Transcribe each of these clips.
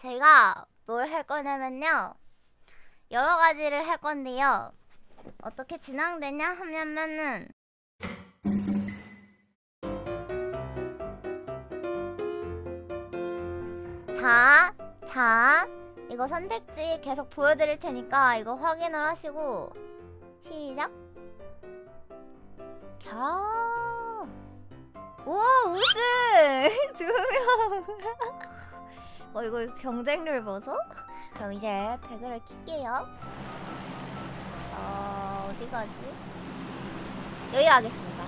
제가 뭘 할 거냐면요. 여러 가지를 할 건데요. 어떻게 진행되냐 하면은 자, 자, 이거 선택지 계속 보여드릴 테니까 이거 확인을 하시고 시작. 캬. 오 우승 두 명. 어 이거 경쟁률 보소? 그럼 이제 배그를 킬게요. 어 어디 가지? 여기 가겠습니다.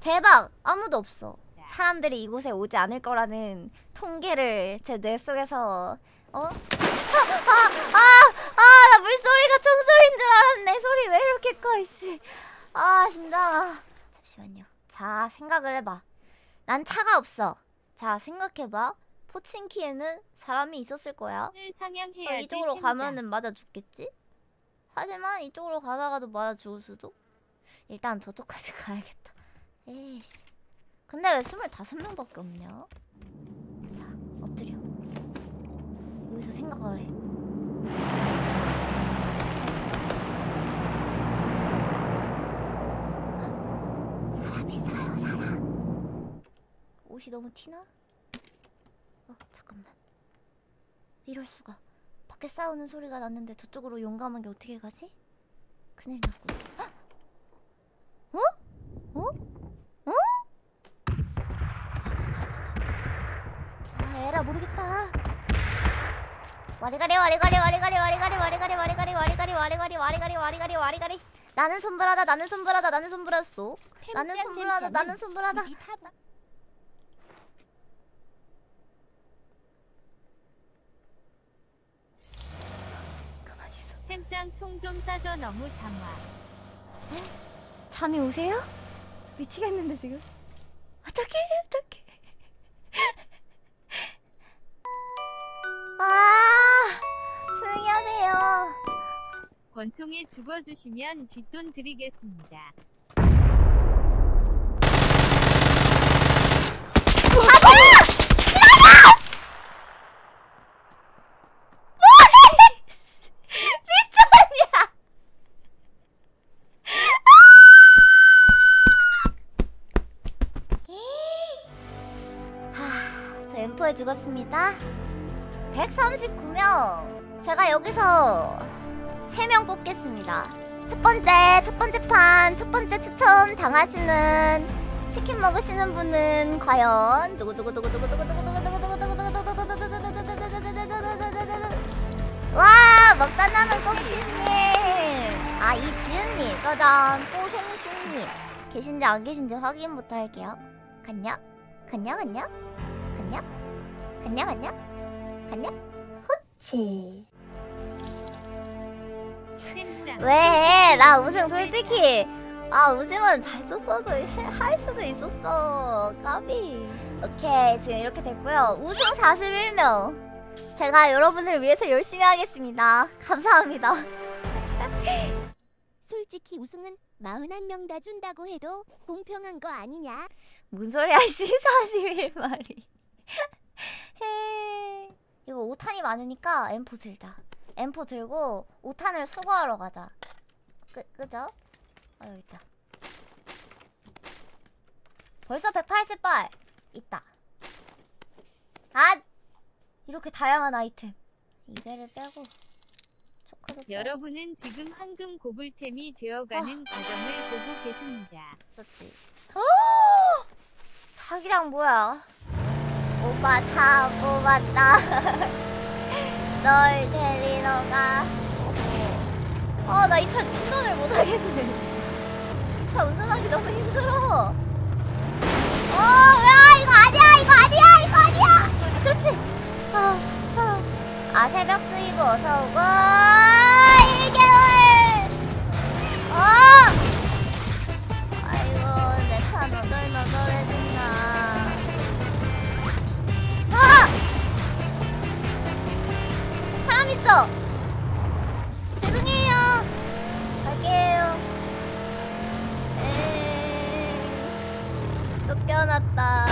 대박 아무도 없어. 사람들이 이곳에 오지 않을 거라는 통계를 제 뇌 속에서 어? 아, 아, 아, 아, 나 물소리가 총소리인 줄 알았네. 소리 왜 이렇게 커, 이씨. 아, 심장아. 잠시만요. 자, 생각을 해봐. 난 차가 없어. 자, 생각해봐. 포친키에는 사람이 있었을 거야. 을 어. 이쪽으로. 가면은 맞아 죽겠지? 하지만 이쪽으로 가다가도 맞아 죽을 수도? 일단 저쪽까지 가야겠다. 에이씨. 근데 왜 25명밖에 없냐? 자, 엎드려. 여기서 생각을 해. 사람 있어요, 사람. 옷이 너무 티나? 어, 잠깐만. 이럴 수가. 밖에 싸우는 소리가 났는데 저쪽으로 용감하게 어떻게 가지? 큰일 났군. 헉! 어? 어? 어? 아, 에라 모르겠다. 와리가리 와리가리 와리가리 와리가리 와리가리 와리가리 와리가리 와리가리 와리가리 와리가리 와리가리 나는 손불하다 나는 손불하다 나는 손불하소 나는 손불하다 나는 손불하다 우리 타다. 가만히 있어 템짱 총좀 싸줘 너무 장화. 잠이 오세요? 미치겠는데 지금 어떡해 어떡해 아 조용히 하세요 권총에 죽어주시면 뒷돈 드리겠습니다. 죽었습니다. 139명. 제가 여기서 3명 뽑겠습니다. 첫 번째 첫 번째 판 첫 번째 추첨 당하시는 치킨 먹으시는 분은 과연 와 먹다 남은 꽁치님 아 이지은님 짜잔 뽀송숭님 계신지 안 계신지 확인부터 할게요 갔냐 갔냐 갔냐 갔냐 갔냐 갔냐 템짱. 왜? 나 우승 솔직히. 아 우승은 잘 썼어도 해- 할 수도 있었어. 까비. 오케이 지금 이렇게 됐고요. 우승 41명. 제가 여러분을 위해서 열심히 하겠습니다. 감사합니다. 솔직히 우승은 41명 다 준다고 해도 공평한 거 아니냐? 뭔 소리야 씨 41마리 헤 이거 5탄이 많으니까 M4 들자 M4 들고 5탄을 수거하러 가자 끄, 그죠? 어 여기 있다 벌써 180발 있다 아 이렇게 다양한 아이템 이배를 빼고 여러분은 지금 황금 고불템이 되어가는 과정을 보고 계십니다. 썼지. 어! 자기랑 뭐야? 오빠 차 뽑았다. 널 데리러 가. 아, 나이 차 운전을 못 하겠네. 차 운전하기 너무 힘들어. 어, 야, 이거 아니야, 이거 아니야, 이거 아니야. 그렇지. 아, 아, 아 새벽 수이고 어서 오고. 1개월. 어! 있어 죄송해요 갈게요 에이 쫓겨났다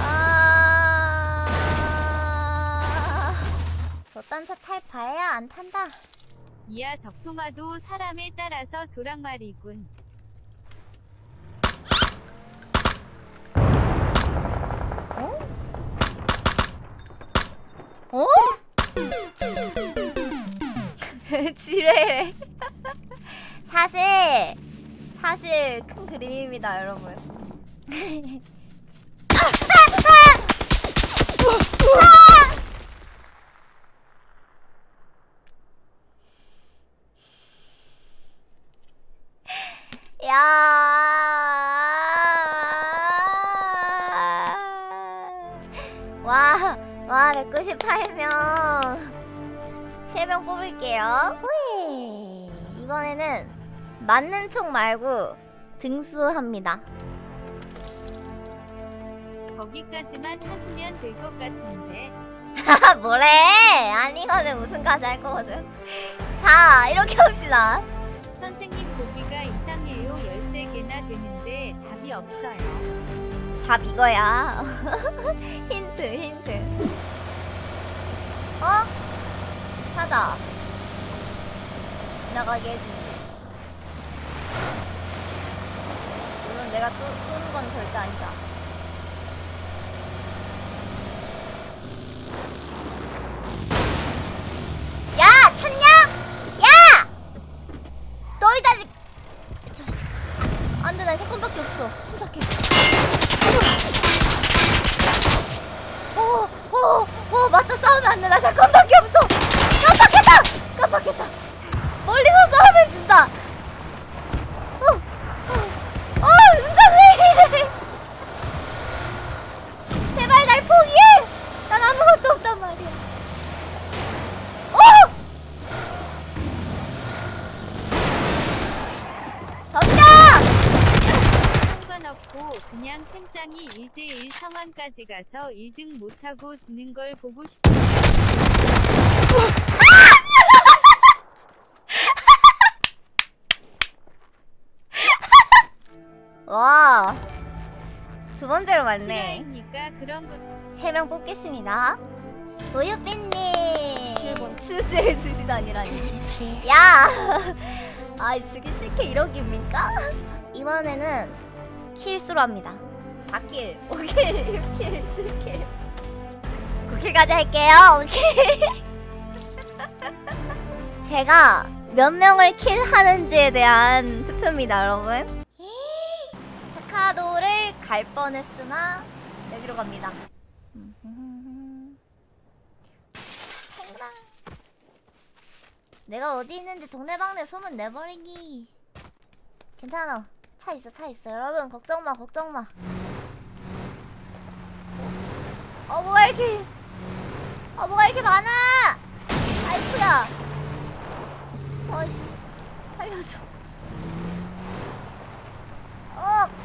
아 딴차 탈 바에야 안 탄다. 이하 적토마도 사람에 따라서 조랑말이군. 어? 지뢰. 사실 사실 큰 그림입니다, 여러분. 야. 와, 와, 198명. 3명 뽑을게요. 이번에는 맞는 총 말고 등수합니다. 거기까지만 하시면 될 것 같은데. 아, 뭐래? 아니거든. 우승까지 할 거거든. 자, 이렇게 합시다. 선생님 보기가 이상해요. 13개나 되는데 답이 없어요. 답 이거야. 힌트, 힌트. 어? 찾아. 지나가게 해주지. 물론 내가 쏘, 쏘는 건 절대 아니다. 야! 찾냐? 야! 너희 자식! 자식. 안 돼, 난 샷건밖에 없어. 침착해. 어, 어, 어, 맞다 싸우면 안 돼. 나 샷건밖에 없어. 깜빡했다. 멀리서 싸우면 진다. 어, 어, 어, 운전 왜 이래? 제발 날 포기해. 난 아무것도 없단 말이야. 어! 상관없고 그냥 템장이 1대1 상황까지 가서 1등 못하고 지는 걸 보고 싶어. 와. 두 번째로 맞네. 실화입니까? 그런 거세명 뽑겠습니다. 7번 투즈해 주시다니라니. 야! 아, 주기 싫게 1억입니까? 이번에는 킬수로 합니다. 4킬, 5킬, 6킬, 7킬. 9킬까지 할게요. 오케이. 제가 몇 명을 킬하는지에 대한 투표입니다, 여러분. 갈 뻔했으나 여기로 갑니다. 생방. 내가 어디 있는지 동네방네 소문 내버리기. 괜찮아. 차 있어, 차 있어. 여러분 걱정 마, 걱정 마. 어, 뭐가 이렇게, 어, 뭐가 이렇게 많아? 아이쿠야. 어이씨, 살려줘. 어.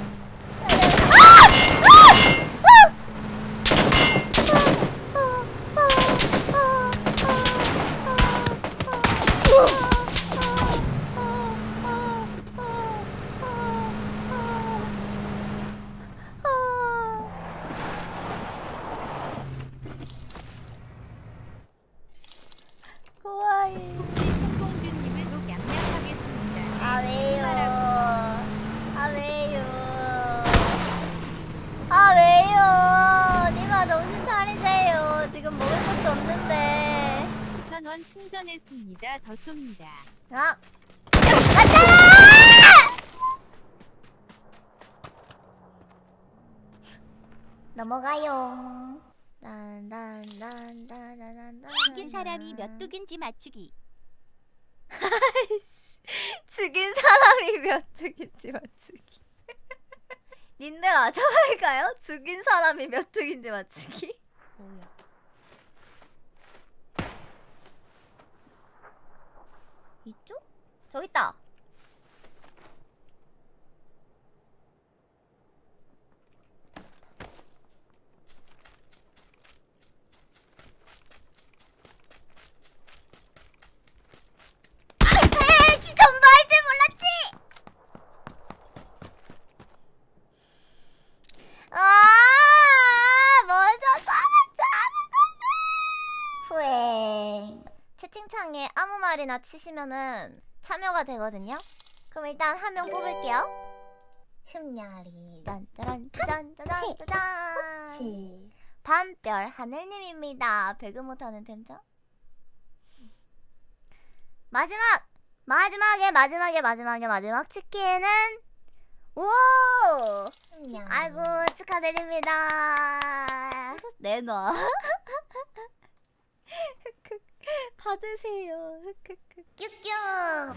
살, 살려. 아! 아! 아! 고아이. 혹시 송공주님을 또 양양하겠습니다. 아 네, 왜요? 말하고. 아 왜요? 아 왜요? 님아 정신 차리세요. 지금 먹을 것도 없는데. 9,000원 충전했습니다. 더 쏩니다. 아. 가자! 넘어가요. 딴딴딴딴딴딴. 죽인 사람이 몇 뚝인지 맞추기. 죽인 사람이 몇 뚝인지 맞추기. 님들 아정할까요? 죽인 사람이 몇 뚝인지 맞추기? 뭐야? 이쪽? 저기 있다. 아, 기전 말줄 몰랐지. 아, 먼저 싸면 아무 말이나 치시면은 참여가 되거든요. 그럼 일단 한 명 뽑을게요. 흠야리 짠짜란 짠짜란 치. 밤별 하늘님입니다. 배그 못하는 템장. 마지막 마지막에 마지막에 마지막에 마지막 치킨은 오 아이고 축하드립니다. 내놔. 받으세요. 흑흑흑 뀨뀨.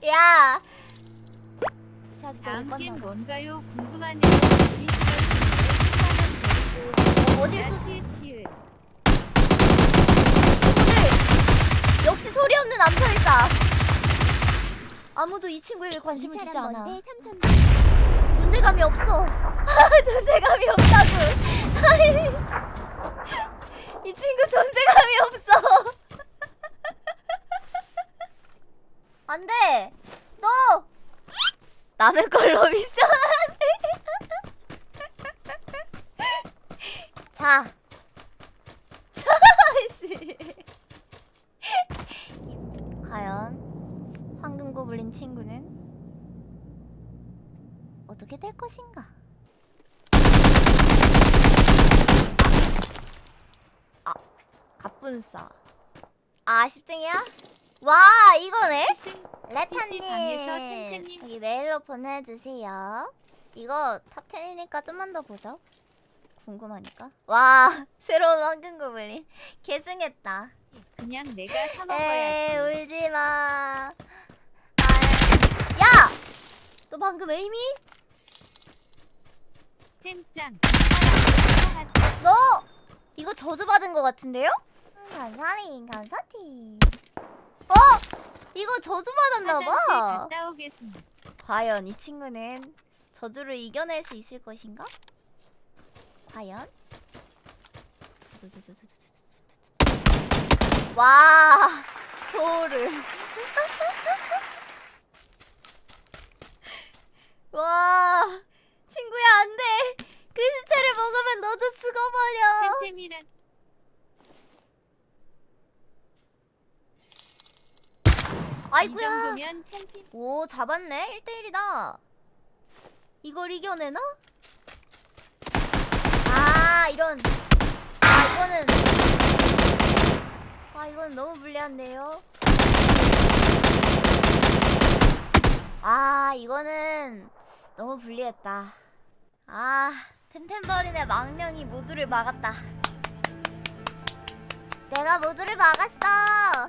야. 다음 못 게임. 뭔가요? 궁금하네요. 어, 어딜 쏘? 티티을 오늘 역시 소리 없는 남편이다. 아무도 이 친구에게 이 관심을 주지 않아. 존재감이 없어. 존재감이 없다고. 이 친구 존재감이 없어. 안 돼. 너 남의 걸로 미션하네. 자. 씨. 과연 황금 고블린 친구는 어떻게 될 것인가? 아, 갑분싸. 아, 10등이야? 와, 이거네? 레타님. 여기 메일로 보내주세요. 이거 탑10이니까 좀만 더 보죠. 궁금하니까. 와, 새로운 황금 고블린. 계승했다. 그냥 내가 사 에이, 먹어야지. 울지 마. 아, 야! 너 방금 에이미? 템짱. 너 이거 저주받은 것 같은데요? 감사리 감사티 어? 이거 저주받았나봐 갔다 오겠습니다. 과연 이 친구는 저주를 이겨낼 수 있을 것인가? 과연? 와 소름 와 친구야 안돼. 그 시체를 먹으면 너도 죽어버려. 템템이란. 템템. 오 잡았네. 1대1이다. 이걸 이겨내나? 아 이런. 아 이거는. 아 이건 너무 불리한데요? 아 이거는 너무 불리했다. 아 템템버린의 망령이 모두를 막았다. 내가 모두를 막았어